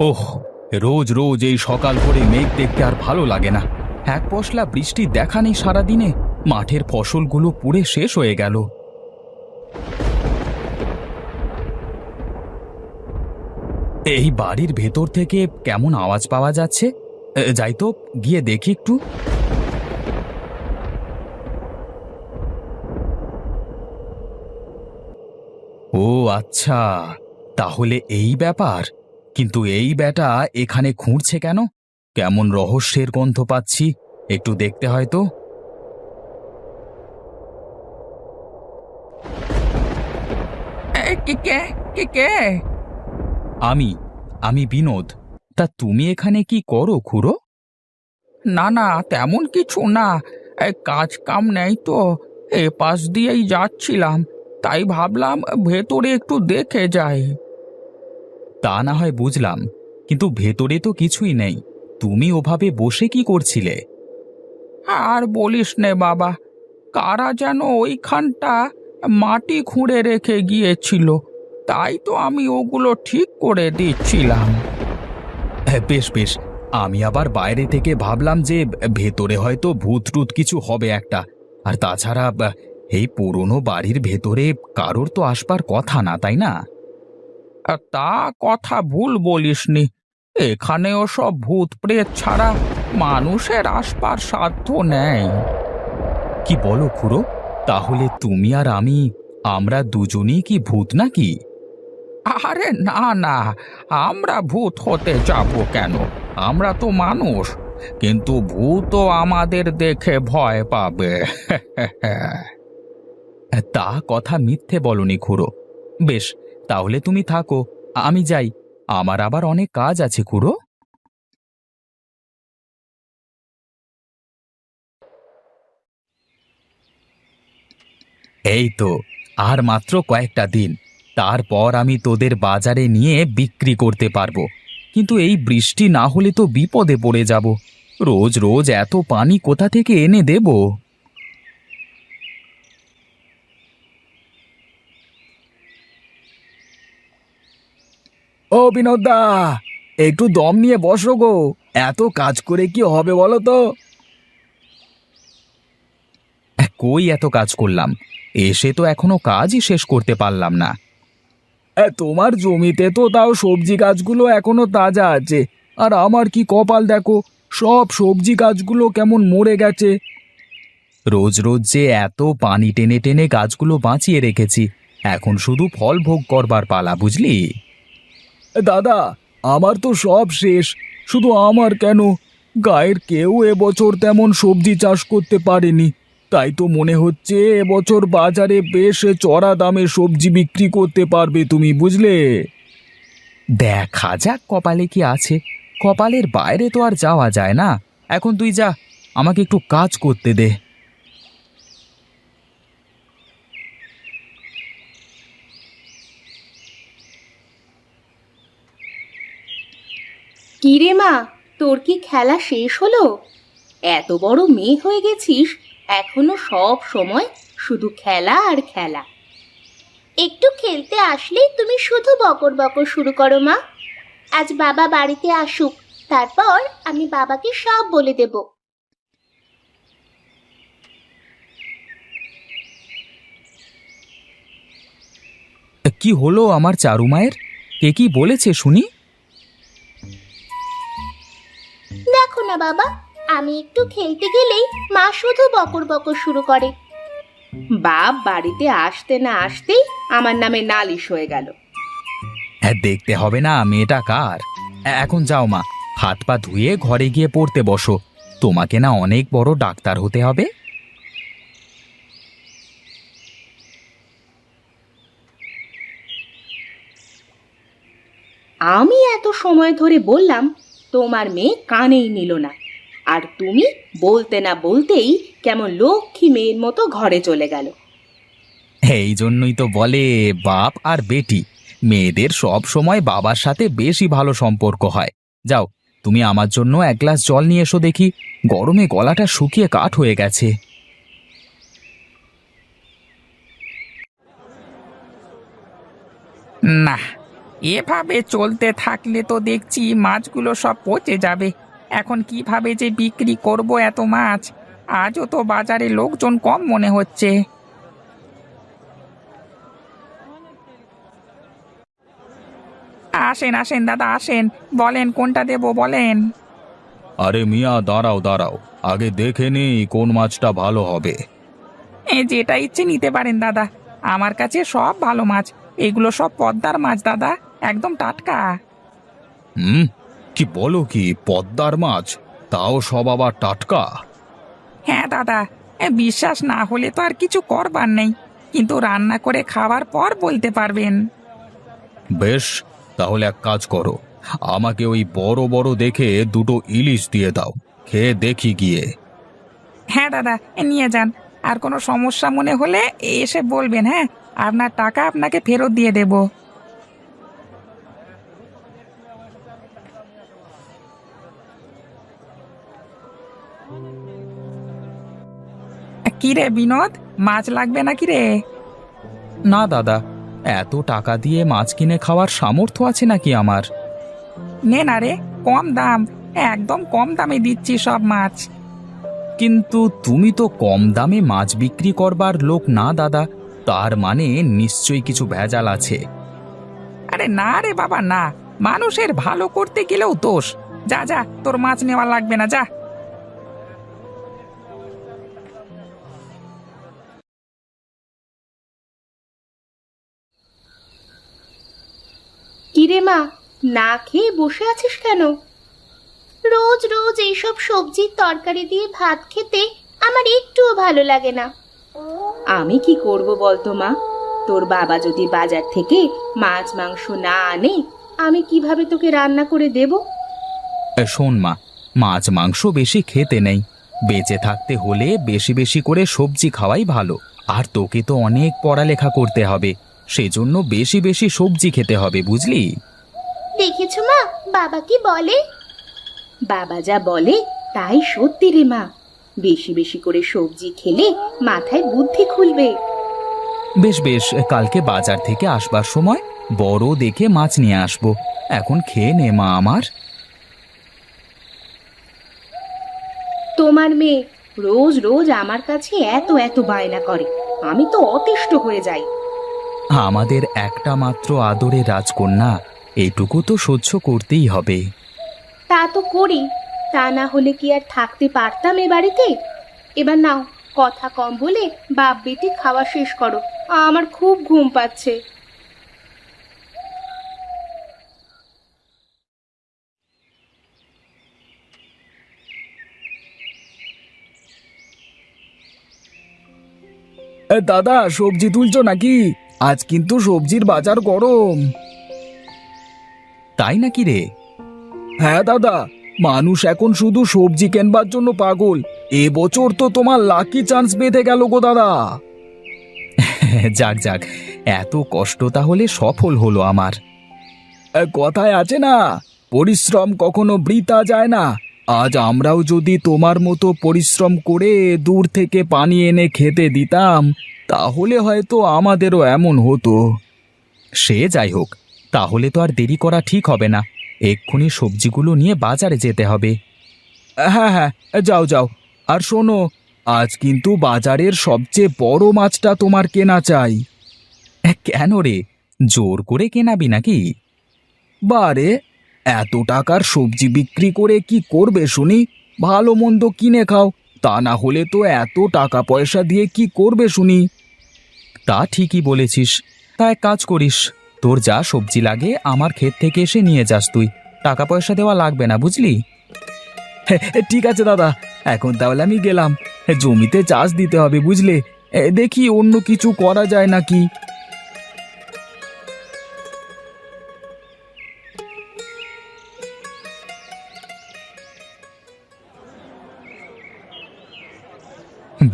ওহ, রোজ রোজ এই সকাল করে মেঘ দেখতে আর ভালো লাগে না। এক পশলা বৃষ্টি দেখা নেই সারাদিনে। মাঠের ফসলগুলো পুড়ে শেষ হয়ে গেল। এই বাড়ির ভেতর থেকে কেমন আওয়াজ পাওয়া যাচ্ছে? যাই তো, গিয়ে দেখি একটু। ও আচ্ছা। তাহলে এই ব্যাপার। কিন্তু এই ব্যাটা এখানে খুঁড়ছে কেন? কেমন রহস্যের গন্ধ পাচ্ছি একটু দেখতে হয় তো। কে কে কে কে? আমি আমি বিনোদ। তা তুমি এখানে কি করো খুড়ো? না না তেমন কিছু না। কাজ কাম নেই তো। এ পাশ দিয়েই যাচ্ছিলাম। তাই ভাবলাম ভেতরে একটু দেখে যাই। তা না হয় বুঝলাম, কিন্তু ভেতরে তো কিছুই নেই। তুমি ওভাবে বসে কি করছিলে? আর বলিস নে বাবা, কারা যেন ওইখানটা মাটি খুঁড়ে রেখে গিয়েছিল, তাই তো আমি ওগুলো ঠিক করে দিচ্ছিলাম। হ্যাঁ বেশ বেশ। আমি আবার বাইরে থেকে ভাবলাম যে ভেতরে হয়তো ভূত টুত কিছু হবে একটা। আর তাছাড়া, এই পুরনো বাড়ির ভেতরে কারোর তো আসবার কথা না, তাই না? তা কথা ভুল বলিসনি। এখানেও সব ভূত প্রেত ছাড়া মানুষের আসবার সাধ্য নেই। কি বলো খুড়ো তাহলে তুমি আর আমি আমরা দুজনেই কি ভূত নাকি? আরে না না আমরা ভূত হতে যাব কেন? আমরা তো মানুষ কিন্তু ভূতও আমাদের দেখে ভয় পাবে। তা কথা মিথ্যে বলনি খুড়ো। বেশ তাহলে তুমি থাকো। আমি যাই। আমার আবার অনেক কাজ আছে, খুড়ো। এই তো, আর মাত্র কয়েকটা দিন। তারপর আমি তোদের বাজারে নিয়ে বিক্রি করতে পারব। কিন্তু এই বৃষ্টি না হলে তো বিপদে পড়ে যাব। রোজ রোজ এত পানি কোথা থেকে এনে দেবো? ও বিনোদদা একটু দম নিয়ে বসো গো। এত কাজ করে কি হবে বলো তো? কই এত কাজ করলাম? এসে তো এখনও কাজই শেষ করতে পারলাম না। তোমার জমিতে তো তাও সবজি গাছগুলো এখনও তাজা আছে। আর আমার কি কপাল দেখো, সব সবজি গাছগুলো কেমন মরে গেছে। রোজ রোজ যে এত পানি টেনে টেনে গাছগুলো বাঁচিয়ে রেখেছি, এখন শুধু ফল ভোগ করবার পালা, বুঝলি? দাদা, আমার তো সব শেষ। শুধু আমার কেন? গায়ের কেউ এবছর তেমন সবজি চাষ করতে পারেনি। তাই তো মনে হচ্ছে এবছর বাজারে বেশ চড়া দামে সবজি বিক্রি করতে পারবে তুমি, বুঝলে? দেখা যাক কপালে কি আছে। কপালের বাইরে তো আর যাওয়া যায় না। এখন তুই যা, আমাকে একটু কাজ করতে দে। কিরে মা তোর কি খেলা শেষ হলো? এত বড় মেয়ে হয়ে গেছিস এখনও সব সময় শুধু খেলা আর খেলা। একটু খেলতে আসলেই তুমি শুধু বকর বকর শুরু করো মা। আজ বাবা বাড়িতে আসুক তারপর আমি বাবাকে সব বলে দেব। কি হলো আমার চারু মায়ের? কে কি বলেছে শুনি? দেখো না বাবা আমি একটু খেলতে গেলেই মা শুধু বকর বকর শুরু করে। বাপ বাড়িতে আসতে না আসতেই আমার নামে নালিশ হয়ে গেল। হ্যাঁ দেখতে হবে না মেয়েটা কার। এ- এখন যাও মা হাত পা ধুয়ে ঘরে গিয়ে পড়তে বসো। তোমাকে না অনেক বড় ডাক্তার হতে হবে। আমি এত সময় ধরে বললাম তোমার মেয়ে কানেই নিল না। আর তুমি বলতে না বলতেই কেমন লক্ষ্মী মেয়ের মতো ঘরে চলে গেল। এই জন্যই তো বলে বাপ আর বেটি। মেয়েদের সব সময় বাবার সাথে বেশি ভালো সম্পর্ক হয়। যাও, তুমি আমার জন্য এক গ্লাস জল নিয়ে এসো দেখি। গরমে গলাটা শুকিয়ে কাঠ হয়ে গেছে। না এভাবে চলতে থাকলে তো দেখছি মাছগুলো সব পচে যাবে। এখন কীভাবে যে বিক্রি করব এত মাছ? আজও তো বাজারে লোকজন কম মনে হচ্ছে। আসেন আসেন দাদা আসেন। বলেন কোনটা দেব বলেন। আরে মিয়া দাঁড়াও দাঁড়াও। আগে দেখে নি কোন মাছটা ভালো হবে। এ যেটা ইচ্ছে নিতে পারেন দাদা। আমার কাছে সব ভালো মাছ। এগুলো সব পদ্মার মাছ দাদা। একদম টাটকা। হুম কি বলো কি পদ্মার মাছ তাও সব আবার টাটকা? হ্যাঁ দাদা এ, বিশ্বাস না হলে তো আর কিছু করবার নেই কিন্তু রান্না করে খাওয়ার পর বলতে পারবেন। বেশ তাহলে এক কাজ করো আমাকে ওই বড় বড় দেখে দুটো ইলিশ দিয়ে দাও খেয়ে দেখি গিয়ে। হ্যাঁ দাদা এ, নিয়ে যান আর কোনো সমস্যা মনে হলে এসে বলবেন হ্যাঁ? আপনার টাকা আপনাকে ফেরত দিয়ে দেব। কি রে বিনোদ মাছ লাগবে নাকি রে? না দাদা এত টাকা দিয়ে মাছ কিনে খাওয়ার সামর্থ্য আছে নাকি আমার? নে না রে কম দাম একদম কম দামে দিচ্ছি সব মাছ। কিন্তু তুমি তো কম দামে মাছ বিক্রি করবার লোক না দাদা তার মানে নিশ্চয়ই কিছু ভেজাল আছে। আরে না রে বাবা না মানুষের ভালো করতে গেলেও দোষ। যা যা তোর মাছ নেওয়া লাগবে না যা। কিরে মা, না খেয়ে বসে আছিস কেন? রোজ রোজ এইসব সবজির তরকারি দিয়ে ভাত খেতে আমার একটুও ভালো লাগে না। আমি কি করব বলতো মা? তোর বাবা যদি বাজার থেকে মাছ, মাংস না আনে, আমি কীভাবে তোকে রান্না করে দেব? শোন মা, মাছ, মাংস বেশি খেতে নেই। বেঁচে থাকতে হলে বেশি বেশি করে সবজি খাওয়াই ভালো। আর তোকে তো অনেক পড়ালেখা করতে হবে। সেজন্য বেশি বেশি সবজি খেতে হবে বুঝলি? দেখেছ মা? বাবা কি বলে? বাবা যা বলে তাই সত্যি রে মা। বেশি বেশি করে সবজি খেলে মাথায় বুদ্ধি খুলবে। বেশ বেশ কালকে বাজার থেকে আসবার সময় বড় দেখে মাছ নিয়ে আসব। এখন খেয়ে নে মা আমার। তোমার মেয়ে রোজ রোজ আমার কাছে এত এত বায়না করে। আমি তো অতিষ্ঠ হয়ে যাই। আমাদের একটা মাত্র আদরে রাজকন্যা এইটুকু তো সহ্য করতেই হবে। তা তো করি তা না হলে কি আর থাকতে পারতাম এ বাড়িতে? এবার নাও কথা কম বলে বাপ বেটি খাওয়া শেষ করো আমার খুব ঘুম পাচ্ছে। দাদা সবজি তুলছো নাকি? আজ কিন্তু সবজির বাজার গরম। তাই নাকি রে? হ্যাঁ দাদা মানুষ এখন শুধু সবজি কেনবার জন্য পাগল। এবছর তো তোমার লাকি চান্স বেঁধে গেল গো দাদা। যাক যাক এত কষ্ট তাহলে সফল হলো আমার। কথায় আছে না পরিশ্রম কখনো বৃতা যায় না। আজ আমরাও যদি তোমার মতো পরিশ্রম করে দূর থেকে পানি এনে খেতে দিতাম তাহলে হয়তো আমাদেরও এমন হতো। সে যাই হোক, তাহলে তো আর দেরি করা ঠিক হবে না। এক্ষুনি সবজিগুলো নিয়ে বাজারে যেতে হবে। হ্যাঁ হ্যাঁ যাও যাও। আর শোনো, আজ কিন্তু বাজারের সবচেয়ে বড় মাছটা তোমার কেনা চাই। কেন রে? জোর করে কেনাবি নাকি? বারে এত টাকার সবজি বিক্রি করে কি করবে শুনি? ভালো মন্দ কিনে খাও, তা না হলে তো এত টাকা পয়সা দিয়ে কি করবে শুনি? তা ঠিকই বলেছিস। তা এক কাজ করিস, তোর যা সবজি লাগে আমার ক্ষেত থেকে এসে নিয়ে যাস তুই। টাকা পয়সা দেওয়া লাগবে না, বুঝলি? ঠিক আছে দাদা, এখন তাহলে আমি গেলাম। জমিতে চাষ দিতে হবে, বুঝলে? দেখি অন্য কিছু করা যায় নাকি।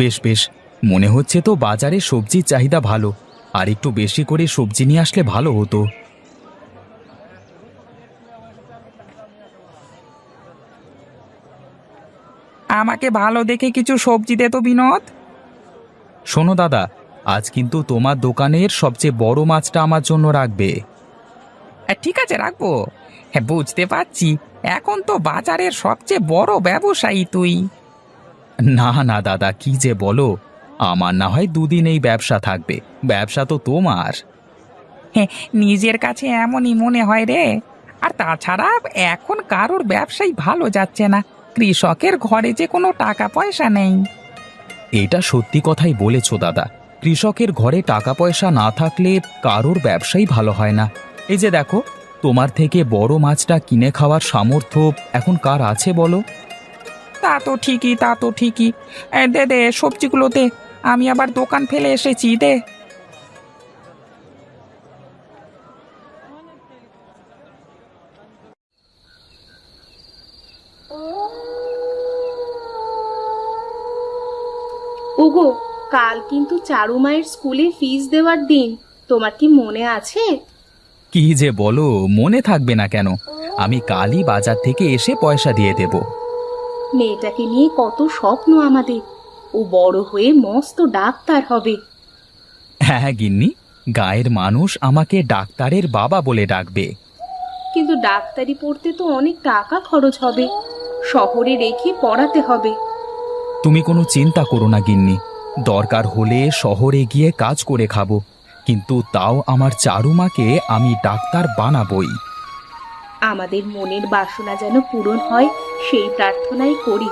বেশ বেশ মনে হচ্ছে তো বাজারে সবজির চাহিদা ভালো আর একটু বেশি করে সবজি নিয়ে আসলে ভালো হতো। আমাকে ভালো দেখে কিছু সবজি দে তো বিনোদ। শোনো দাদা আজ কিন্তু তোমার দোকানের সবচেয়ে বড় মাছটা আমার জন্য রাখবে। হ্যাঁ, ঠিক আছে রাখব। হ্যাঁ বুঝতে পারছি। এখন তো বাজারের সবচেয়ে বড় ব্যবসায়ী তুই। না না দাদা কি যে বলো। আমার না হয় দুদিন এই ব্যবসা থাকবে। ব্যবসা তো তোমার। হ্যাঁ নিজের কাছে এমনই মনে হয় রে। আর তাছাড়া এখন কারোর ব্যবসাই ভালো যাচ্ছে না। কৃষকের ঘরে যে কোনো টাকা পয়সা নেই। এটা সত্যি কথাই বলেছ দাদা। কৃষকের ঘরে টাকা পয়সা না থাকলে কারোর ব্যবসাই ভালো হয় না। এই যে দেখো তোমার থেকে বড় মাছটা কিনে খাওয়ার সামর্থ্য এখন কার আছে বলো? তা তো ঠিকই তা তো ঠিকই। দে দে সবজিগুলো দে। আমি আবার দোকান ফেলে এসেছি দে। ওগো কাল কিন্তু চারু মায়ের স্কুলে ফিস দেওয়ার দিন। তোমার কি মনে আছে? কি যে বলো মনে থাকবে না কেন। আমি কালই বাজার থেকে এসে পয়সা দিয়ে দেব। মেয়েটাকে নিয়ে কত স্বপ্ন আমাদের। ও বড় হয়ে মস্ত ডাক্তার হবে। হ্যাঁ গিন্নি। গায়ের মানুষ আমাকে ডাক্তারের বাবা বলে ডাকবে। কিন্তু ডাক্তারি পড়তে তো অনেক টাকা খরচ হবে। শহরে রেখে পড়াতে হবে। তুমি কোনো চিন্তা করো না গিন্নি। দরকার হলে শহরে গিয়ে কাজ করে খাব। কিন্তু তাও আমার চারুমাকে আমি ডাক্তার বানাবই। আমাদের মনের বাসনা যেন পূরণ হয় সেই প্রার্থনাই করি।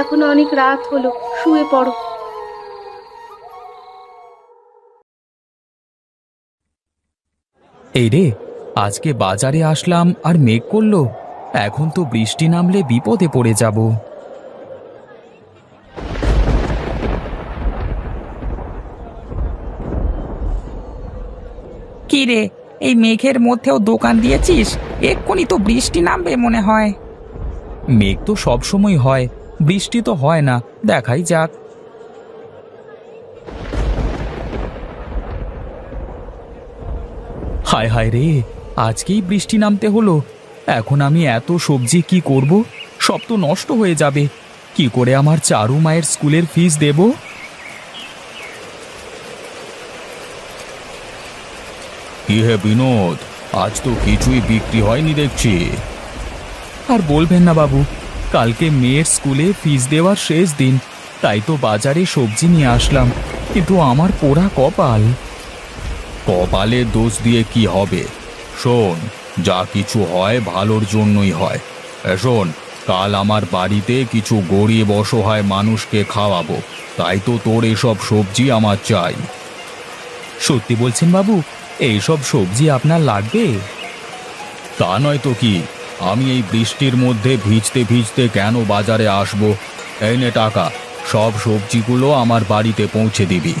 এখন অনেক রাত হলো শুয়ে পড়ো। এই রে আজকে বাজারে আসলাম আর মেঘ করল। এখন তো বৃষ্টি নামলে বিপদে পড়ে যাব। কি রে এই মেঘের মধ্যেও দোকান দিয়েছিস? এক্ষুনি তো বৃষ্টি নামবে মনে হয়। মেঘ তো সবসময় হয় বৃষ্টি তো হয় না দেখাই যাক। হায় হায় রে আজকেই বৃষ্টি নামতে হলো। এখন আমি এত সবজি কি করব? সব তো নষ্ট হয়ে যাবে। কি করে আমার চারু মায়ের স্কুলের ফিস দেব? কি হে বিনোদ আজ তো কিছুই বিক্রি হয়নি দেখছি। আর বলবেন না বাবু কালকে মেয়ের স্কুলে ফিস দেওয়ার শেষ দিন। তাই তো বাজারে সবজি নিয়ে আসলাম কিন্তু আমার পোড়া কপাল। কপালে দোষ দিয়ে কি হবে? শোন যা কিছু হয় ভালোর জন্যই হয়। শোন কাল আমার বাড়িতে কিছু গরিব অসহায় মানুষকে খাওয়াবো তাই তো তোর এসব সবজি আমার চাই। সত্যি বলছেন বাবু এইসব সবজি আপনার লাগবে? তা নয় তো কি? আমি এই বৃষ্টির মধ্যে ভিজতে ভিজতে কেন বাজারে আসব? এই টাকা, সব সবজিগুলো আমার বাড়িতে পৌঁছে দিবি।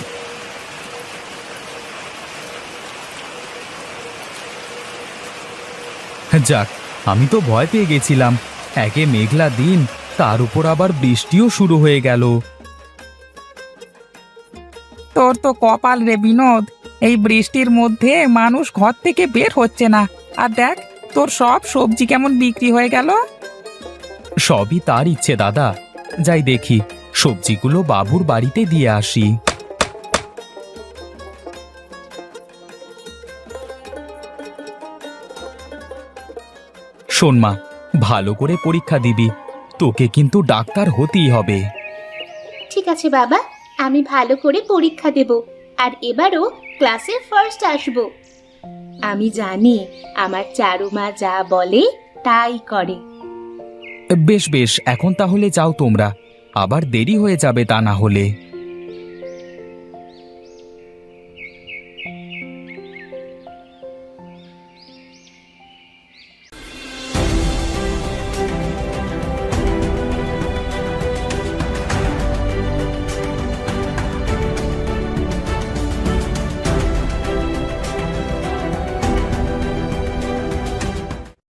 যাক, আমি তো ভয় পেয়ে গেছিলাম। একে মেঘলা দিন, তার উপর আবার বৃষ্টিও শুরু হয়ে গেল। তোর তো কপাল রে বিনোদ, এই বৃষ্টির মধ্যে মানুষ ঘর থেকে বের হচ্ছে না। আর দেখ তোর সব সবজি কেমন বিক্রি হয়ে গেল? সবই তার ইচ্ছে দাদা। যাই দেখি সবজিগুলো বাবুর বাড়িতে দিয়ে আসি। শোন মা ভালো করে পরীক্ষা দিবি। তোকে কিন্তু ডাক্তার হতেই হবে। ঠিক আছে বাবা আমি ভালো করে পরীক্ষা দেব। আর এবারও ক্লাসে ফার্স্ট আসব। আমি জানি আমার চারুমা যা বলে তাই করে। বেশ বেশ, এখন তাহলে যাও তোমরা। আবার দেরি হয়ে যাবে তা না হলে।